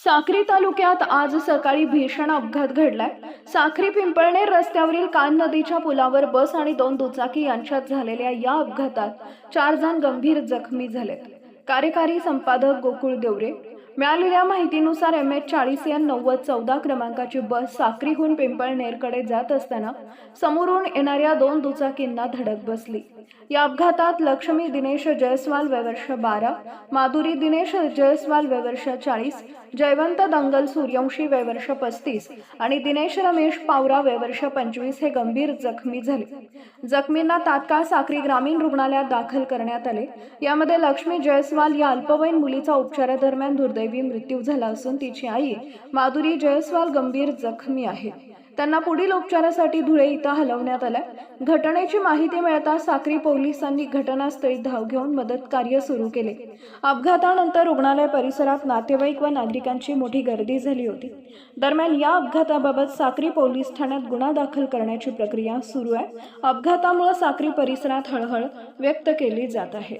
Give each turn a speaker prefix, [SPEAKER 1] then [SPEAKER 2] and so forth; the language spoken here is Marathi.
[SPEAKER 1] साक्री तालुक्यात आज सकाळी भीषण अपघात घडलाय. साक्री पिंपळनेर रस्त्यावरील कान नदीच्या पुलावर बस आणि दोन दुचाकी यांच्यात झालेल्या या अपघातात चार जण गंभीर जखमी झालेत. कार्यकारी संपादक गोकुळ देवरे मिळालेल्या माहितीनुसार एम एच चाळीस या नव्वद चौदा क्रमांकाची बस साक्रीहून पिंपळनेरकडे जात असताना समोरून येणाऱ्या दोन दुचाकींना धडक बसली. या अपघातात लक्ष्मी दिनेश जयस्वाल वयवर्ष बारा माधुरी दिनेश जयस्वाल वयवर्ष चाळीस जयवंत दंगल सूर्यवंशी वयवर्ष पस्तीस आणि दिनेश रमेश पावरा वयवर्ष पंचवीस हे गंभीर जखमी झाले. जखमींना तात्काळ साक्री ग्रामीण रुग्णालयात दाखल करण्यात आले. यामध्ये लक्ष्मी जयस्वाल या अल्पवयीन मुलीचा उपचारादरम्यान दुर्दैव मृत्यू झाला असून तिची आई माधुरी जयस्वाल गंभीर जखमी आहे. त्यांना पुढील उपचारासाठी धुळे इथं हलवण्यात आलं घटनेची माहिती मिळता साक्री पोलिसांनी घटनास्थळी धाव घेऊन मदत कार्य सुरू केले. अपघातानंतर रुग्णालय परिसरात नातेवाईक व नागरिकांची मोठी गर्दी झाली होती. दरम्यान या अपघाताबाबत साक्री पोलीस ठाण्यात गुन्हा दाखल करण्याची प्रक्रिया सुरू आहे. अपघातामुळे साक्री परिसरात हळहळ व्यक्त केली जात आहे.